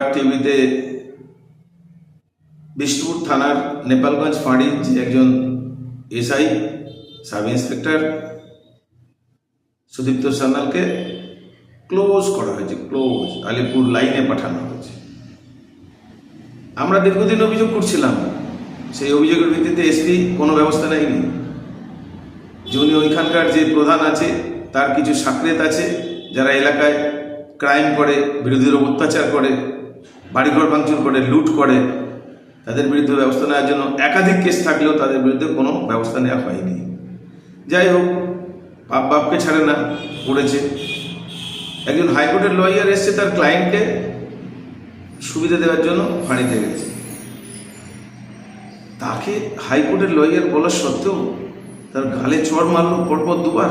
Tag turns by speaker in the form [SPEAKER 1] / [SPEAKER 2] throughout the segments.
[SPEAKER 1] টিভিতে বিষ্ণুপুর থানার নেপালগঞ্জ ফাঁড়ির একজন এসআই, সাব ইন্সপেক্টর সুদীপ্ত সান্যালকে ক্লোজ করা হয়েছে, ক্লোজ আলিপুর লাইনে পাঠানো হয়েছে। আমরা দীর্ঘদিন অভিযোগ করছিলাম, সেই অভিযোগের ভিত্তিতে এসপি কোনো ব্যবস্থা নেয়নি। যে উনি ওইখানকার যে প্রধান আছে, তার কিছু সাকরেত আছে, যারা এলাকায় ক্রাইম করে, বিরোধীদের উপর অত্যাচার করে বাড়িঘর ভাঙচুর করে, লুট করে, তাদের বিরুদ্ধে ব্যবস্থা নেওয়ার জন্য একাধিক কেস থাকলেও তাদের বিরুদ্ধে কোনো ব্যবস্থা নেওয়া হয়নি। যাই হোক, বাপ বাপকে ছাড়ে না, পড়েছে। একজন হাইকোর্টের লয়ার এসছে, তার ক্লায়েন্টকে সুবিধা দেওয়ার জন্য ফাঁড়িতে গেছে। তাকে হাইকোর্টের লয়ার বলা সত্ত্বেও তার গালে চড় মারলো পরপর দুবার।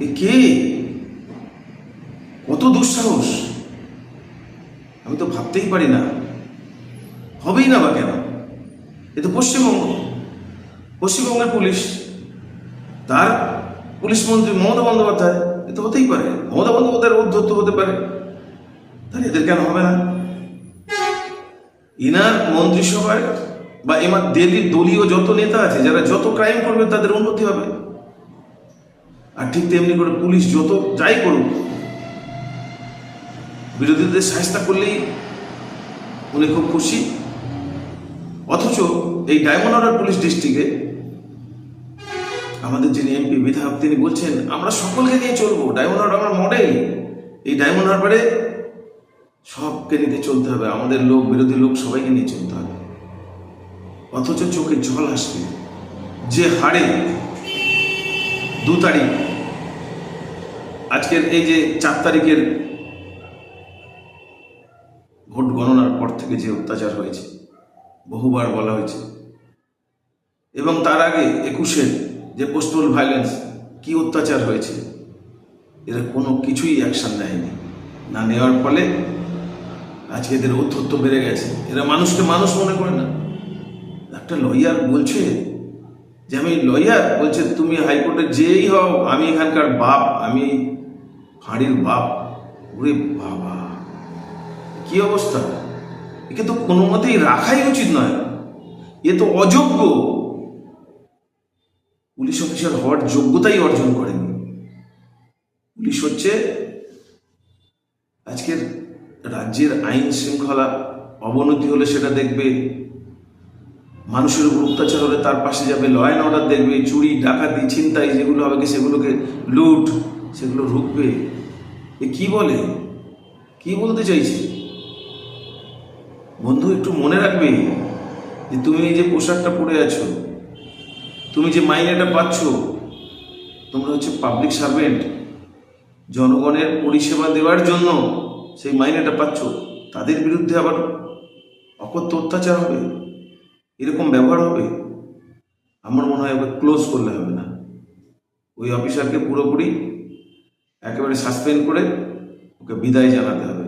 [SPEAKER 1] এ কে? কত দুঃসাহস! আমি তো ভাবতেই পারি না। হবেই না বা কেন? এ তো পশ্চিমবঙ্গ। পশ্চিমবঙ্গের পুলিশ, তার পুলিশ মন্ত্রী মমতা বন্দ্যোপাধ্যায়, এ তো হতেই পারে। মমতা বন্দ্যোপাধ্যায়ের উদ্ধত্ত হতে পারে। তাহলে এদের কেন হবে না? ইনার মন্ত্রিসভায় বা এমার দেলি দলীয় যত নেতা আছে, যারা যত ক্রাইম করবে, তাদের উন্নতি হবে। আর ঠিক তেমনি করে পুলিশ যত যাই করুক বিরোধীদের সাহস্তা করলেই উনি খুব খুশি। অথচ এই ডায়মন্ড হারবার পুলিশ ডিস্ট্রিক্টে আমাদের যিনি এমপি, বিধায়ক, তিনি বলছেন, আমরা সকলকে নিয়ে চলবো। ডায়মন্ড আমার মডেল। এই ডায়মন্ড হারবারে সবকে নিতে চলতে হবে। আমাদের লোক, বিরোধী লোক সবাইকে নিয়ে চলতে হবে। অথচ চোখে জল আসবে। যে হারে দু তারিখ, আজকের এই যে চার তারিখের ভোট গণনার পর থেকে যে অত্যাচার হয়েছে, বহুবার বলা হয়েছে। এবং তার আগে একুশের যে পোস্টাল ভায়োলেন্স কি অত্যাচার হয়েছে, এরা কোনো কিছুই অ্যাকশন নেয়নি। না নেওয়ার ফলে আজকে এদের ঔদ্ধত্য বেড়ে গেছে। এরা মানুষকে মানুষ মনে করে না। একটা লয়ার বলছে যে, আমি লয়ার বলছে, তুমি হাইকোর্টে যেই হও, আমি এখানকার বাপ, আমি ফাঁড়ির বাপ। ওরে বাবা! কি অবস্থা? একে তো কোনো মতেই রাখাই উচিত নয়। এ তো অযোগ্য। পুলিশ অফিসার হওয়ার যোগ্যতাই অর্জন করেনি। পুলিশ হচ্ছে আজকের রাজ্যের আইন শৃঙ্খলা অবনতি হলে সেটা দেখবে। মানুষের উপর অত্যাচার হলে তার পাশে যাবে। ল অ্যান্ড অর্ডার দেখবে। চুরি, ডাকাতি, ছিনতাই যেগুলো হবে সেগুলোকে লুট, সেগুলো রুখবে। এ কি বলে? কি বলতে চাইছে? বন্ধু, একটু মনে রাখবে। যে তুমি এই যে পোশাকটা পরে আছো, তুমি যে মাইনেটা পাচ্ছ, তোমরা হচ্ছে পাবলিক সার্ভেন্ট জনগণের পরিষেবা দেওয়ার জন্য সেই মাইনেটা পাচ্ছ, তাদের বিরুদ্ধে আবার অকথ্য অত্যাচার হবে? এরকম ব্যবহার হবে? আমার মনে হয় ক্লোজ করলে হবে না। ওই অফিসারকে পুরোপুরি একেবারে সাসপেন্ড করে ওকে বিদায় জানাতে হবে।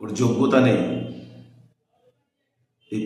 [SPEAKER 1] ওর যোগ্যতা নেই। এই